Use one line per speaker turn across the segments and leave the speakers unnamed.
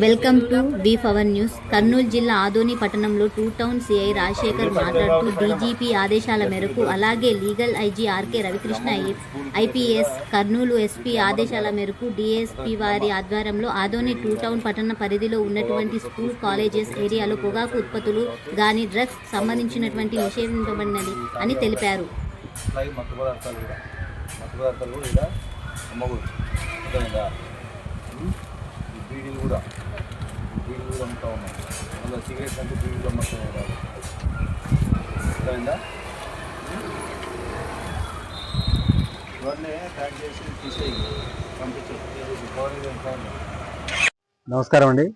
Welcome to B power news. Kurnool జిల్లా ఆదోని పట్టణంలో two town CI Rajasekhar మాట్లాడుతూ డీజీపీ ఆదేశాల మేరకు అలాగే legal IG R K Ravikrishna IPS Kurnool SP ఆదేశాల మేరకు డిఎస్పీ వారి ఆధ్వర్యంలో ఆదోని టూ టౌన్ పట్టణ పరిధిలో ఉన్నటువంటి స్కూల్ కాలేజెస్ ఏరియాలో పొగాకు ఉత్పత్తులు గాని డ్రగ్స్ సంబంధించినటువంటి నిషేధించబడినది అని తెలిపారు.
కూడా. కూడా కూడా. బీడీలు అమ్ముతా ఉన్నాం. మళ్ళీ సిగరెట్స్ అంటే బీడీలు అమ్ముతాం కదా. అర్థమైందా? ఇవన్నీ ప్యాక్ చేసి తీసేయి.
నమస్కారం అండి.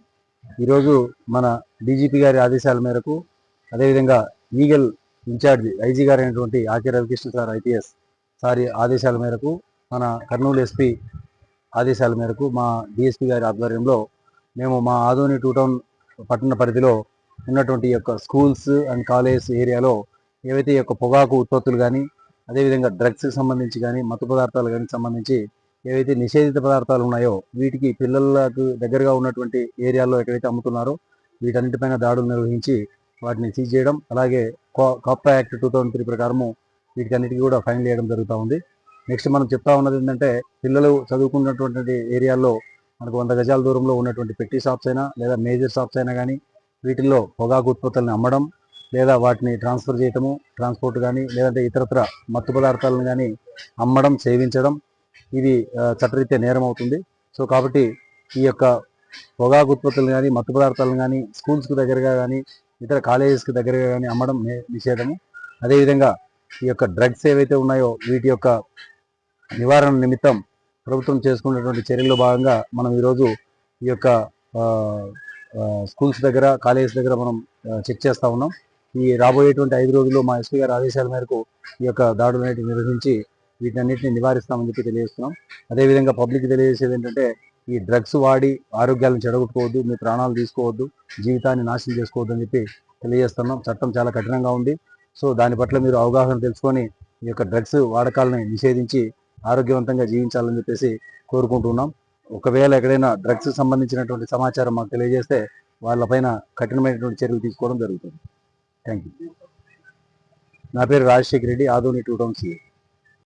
ఈరోజు మన డీజీపీ గారి ఆదేశాల మేరకు అదేవిధంగా ఈగల్ ఇన్ఛార్జ్ ఐజీ గారు అయినటువంటి R K Ravikrishna sir IPS సారి ఆదేశాల మేరకు మన కర్నూలు ఎస్పీ ఆదేశాల మేరకు మా డిఎస్పీ గారి ఆధ్వర్యంలో మేము మా ఆదోని టూ టౌన్ పట్టణ పరిధిలో ఉన్నటువంటి యొక్క స్కూల్స్ అండ్ కాలేజ్ ఏరియాలో ఏవైతే యొక్క పొగాకు ఉత్పత్తులు కానీ అదేవిధంగా డ్రగ్స్కి సంబంధించి కానీ మత్తు పదార్థాలు కానీ సంబంధించి ఏవైతే నిషేధిత పదార్థాలు ఉన్నాయో వీటికి పిల్లలకు దగ్గరగా ఉన్నటువంటి ఏరియాల్లో ఎక్కడైతే అమ్ముతున్నారో వీటన్నిటిపైన దాడులు నిర్వహించి వాటిని సీజ్ చేయడం అలాగే కాప్రా యాక్ట్ టూ థౌజండ్ త్రీ ప్రకారము వీటికన్నిటికీ కూడా ఫైన్ వేయడం జరుగుతూ ఉంది. నెక్స్ట్ మనం చెప్తా ఉన్నది ఏంటంటే పిల్లలు చదువుకున్నటువంటి ఏరియాల్లో మనకు వంద గజాల దూరంలో ఉన్నటువంటి పెట్టి షాప్స్ అయినా లేదా మేజర్ షాప్స్ అయినా కానీ వీటిల్లో పొగాకు ఉత్పత్తులను అమ్మడం లేదా వాటిని ట్రాన్స్ఫర్ చేయటము ట్రాన్స్పోర్ట్ కానీ లేదంటే ఇతరత్ర మత్తు పదార్థాలను కానీ అమ్మడం సేవించడం ఇది చట్టరీత్యా నేరం అవుతుంది. సో కాబట్టి ఈ యొక్క పొగాకు ఉత్పత్తులను కానీ మత్తు పదార్థాలను కానీ స్కూల్స్కి దగ్గరగా కానీ ఇతర కాలేజెస్కి దగ్గరగా కానీ అమ్మడం నిషేధము. అదేవిధంగా ఈ యొక్క డ్రగ్స్ ఏవైతే ఉన్నాయో వీటి యొక్క నివారణ నిమిత్తం ప్రభుత్వం చేసుకున్నటువంటి చర్యల్లో భాగంగా మనం ఈరోజు ఈ యొక్క స్కూల్స్ దగ్గర కాలేజెస్ దగ్గర మనం చెక్ చేస్తూ ఉన్నాం. ఈ రాబోయేటువంటి ఐదు రోజుల్లో మా ఎస్పీ గారి ఆదేశాల మేరకు ఈ యొక్క దాడులు అనేటివి నిర్వహించి వీటన్నిటిని నివారిస్తామని చెప్పి తెలియజేస్తున్నాం. అదేవిధంగా పబ్లిక్ తెలియజేసేది ఏంటంటే ఈ డ్రగ్స్ వాడి ఆరోగ్యాలను చెడగొట్టుకోవద్దు మీ ప్రాణాలు తీసుకోవద్దు జీవితాన్ని నాశనం చేసుకోవద్దు అని చెప్పి తెలియజేస్తున్నాం. చట్టం చాలా కఠినంగా ఉంది. సో దాని పట్ల మీరు అవగాహన తెలుసుకొని ఈ యొక్క డ్రగ్స్ వాడకాలని నిషేధించి ఆరోగ్యవంతంగా జీవించాలని చెప్పేసి కోరుకుంటున్నాం. ఒకవేళ ఎక్కడైనా డ్రగ్స్ సంబంధించినటువంటి సమాచారం మాకు తెలియజేస్తే వాళ్ళపైన కఠినమైనటువంటి చర్యలు తీసుకోవడం జరుగుతుంది. థ్యాంక్ యూ నా పేరు Rajasekhara Reddy Adoni two town CA.